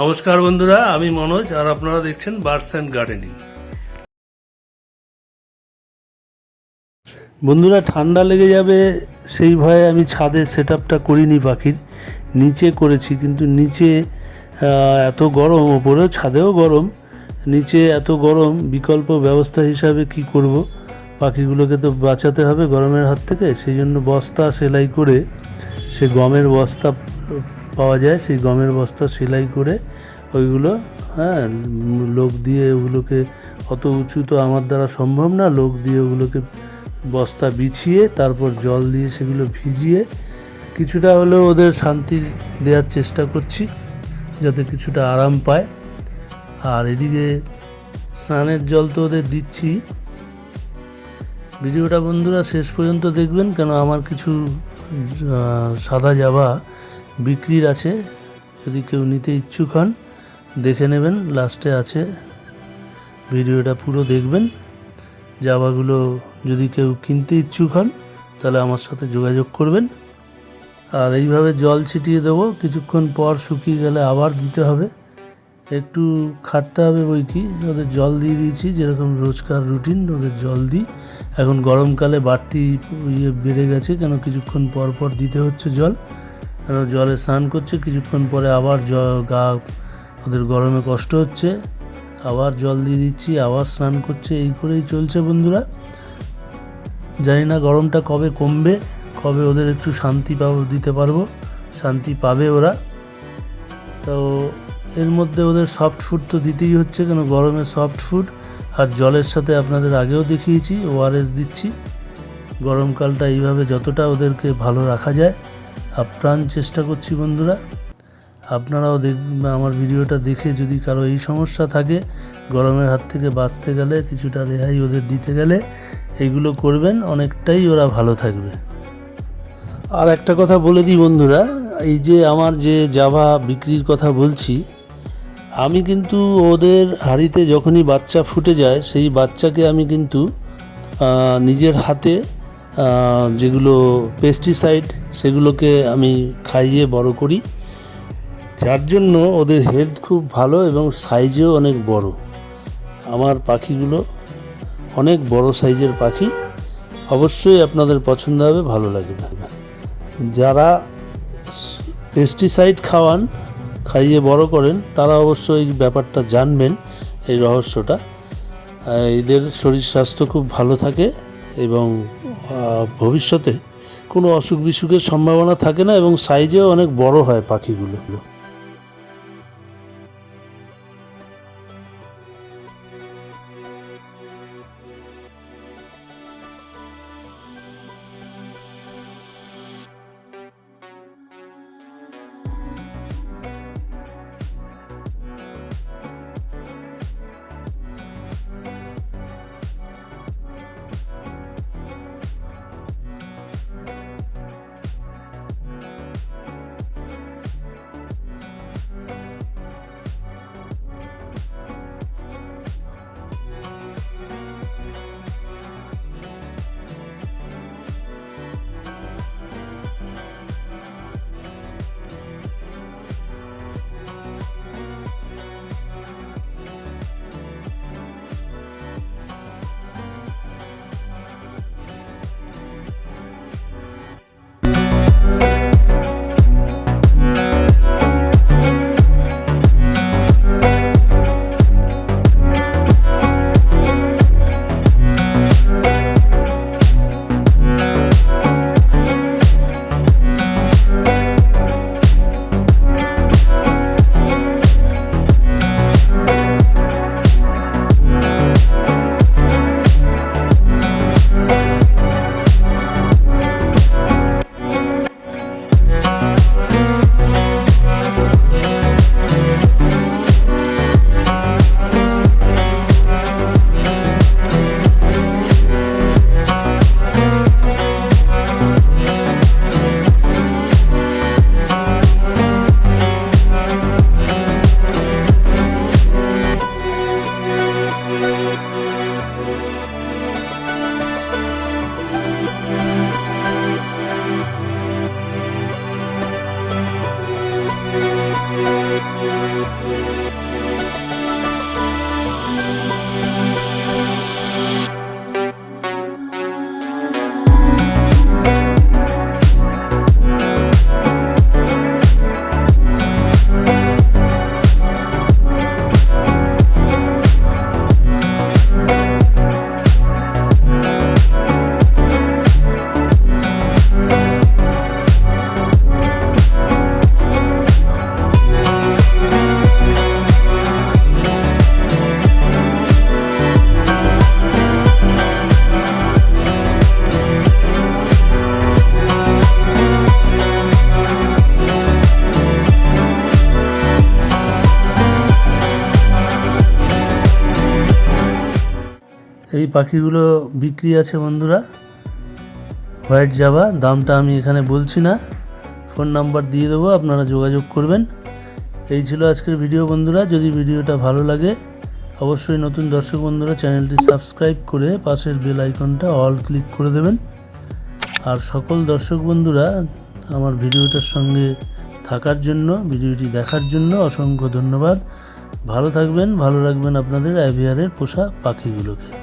নমস্কার বন্ধুরা, আমি মনোজ আর আপনারা দেখছেন বার্ডস অ্যান্ড গার্ডেনিং। বন্ধুরা, ঠান্ডা লেগে যাবে, সেই ভয়ে আমি ছাদে সেট আপটা করিনি পাখির। নিচে করেছি, কিন্তু নিচে এত গরম, ওপরেও ছাদেও গরম। নিচে এত গরম, বিকল্প ব্যবস্থা হিসাবে কি করব? পাখিগুলোকে তো বাঁচাতে হবে গরমের হাত থেকে, সেই জন্য বস্তা সেলাই করে, সে গমের বস্তা পাওয়া যায়, সেই গমের বস্তা সেলাই করে ওইগুলো হ্যাঁ লোক দিয়ে ওগুলোকে, অত উঁচু তো আমার দ্বারা সম্ভব না, লোক দিয়ে ওগুলোকে বস্তা বিছিয়ে, তারপর জল দিয়ে সেগুলো ভিজিয়ে কিছুটা হলেও ওদের শান্তি দেওয়ার চেষ্টা করছি, যাতে কিছুটা আরাম পায়। আর এদিকে স্নানের জল তো ওদের দিচ্ছি। ভিডিওটা বন্ধুরা শেষ পর্যন্ত দেখবেন, কেন আমার কিছু সাদা জাবা বিক্রির আছে। যদি কেউ নিতে ইচ্ছুক হন, দেখে নেবেন, লাস্টে আছে। ভিডিওটা পুরো দেখবেন। জাবাগুলো যদি কেউ কিনতে ইচ্ছুক হন, তাহলে আমার সাথে যোগাযোগ করবেন। আর এইভাবে জল ছিটিয়ে দেবো, কিছুক্ষণ পর শুকিয়ে গেলে আবার দিতে হবে। একটু খাটতে হবে বই কি, ওদের জল দিয়ে দিয়েছি, যেরকম রোজকার রুটিন, ওদের জল দিই। এখন গরমকালে বাড়তি ইয়ে বেড়ে গেছে, কেন কিছুক্ষণ পর পর দিতে হচ্ছে জল। জলে স্নান করছে, কিছুক্ষণ পরে আবার জ, গা ওদের গরমে কষ্ট হচ্ছে। আবার জল দিয়ে দিচ্ছি, আবার স্নান করছে, এই করেই চলছে বন্ধুরা। জানি না গরমটা কবে কমবে, কবে ওদের একটু শান্তি পাবো, দিতে পারব, শান্তি পাবে ওরা। তো এর মধ্যে ওদের সফট ফুড তো দিতেই হচ্ছে, কেন গরমে সফট ফুড আর জলের সাথে আপনাদের আগেও দেখিয়েছি ওআরএস দিচ্ছি। গরমকালটা এইভাবে যতটা ওদেরকে ভালো রাখা যায় আপ্রাণ চেষ্টা করছি বন্ধুরা। আপনারাও দেখ আমার ভিডিওটা দেখে যদি কারও এই সমস্যা থাকে, গরমের হাত থেকে বাঁচতে গেলে, কিছুটা রেহাই ওদের দিতে গেলে এইগুলো করবেন, অনেকটাই ওরা ভালো থাকবে। আর একটা কথা বলে দিই বন্ধুরা, এই যে আমার যে জাভা বিক্রির কথা বলছি, আমি কিন্তু ওদের হাঁড়িতে যখনই বাচ্চা ফুটে যায়, সেই বাচ্চাকে আমি কিন্তু নিজের হাতে যেগুলো পেস্টিসাইড সেগুলোকে আমি খাইয়ে বড় করি। যার জন্য ওদের হেলথ খুব ভালো এবং সাইজেও অনেক বড়। আমার পাখিগুলো অনেক বড় সাইজের পাখি। অবশ্যই আপনাদের পছন্দ হবে, ভালো লাগবে। যারা পেস্টিসাইড খাওয়ান, খাইয়ে বড় করেন, তারা অবশ্যই এই ব্যাপারটা জানবেন, এই রহস্যটা। এদের শরীর স্বাস্থ্য খুব ভালো থাকে এবং ভবিষ্যতে কোনো অসুখ বিসুখের সম্ভাবনা থাকে না এবং সাইজেও অনেক বড় হয় পাখিগুলো। পাখিগুলো বিক্রি আছে বন্ধুরা। হোয়াইট জাভা দামটা আমি এখানে বলছি না। ফোন নাম্বার দিয়ে দেবো, আপনারা যোগাযোগ করবেন। এই ছিল আজকের ভিডিও বন্ধুরা, যদি ভিডিওটা ভালো লাগে, অবশ্যই নতুন দর্শক বন্ধুরা চ্যানেলটি সাবস্ক্রাইব করে পাশের বেল আইকনটা অল ক্লিক করে দেবেন। আর সকল দর্শক বন্ধুরা, আমার ভিডিওটার সঙ্গে থাকার জন্য, ভিডিওটি দেখার জন্য অসংখ্য ধন্যবাদ। ভালো থাকবেন, ভালো রাখবেন আপনাদের অ্যাভিয়ারের পোষা পাখিগুলোকে।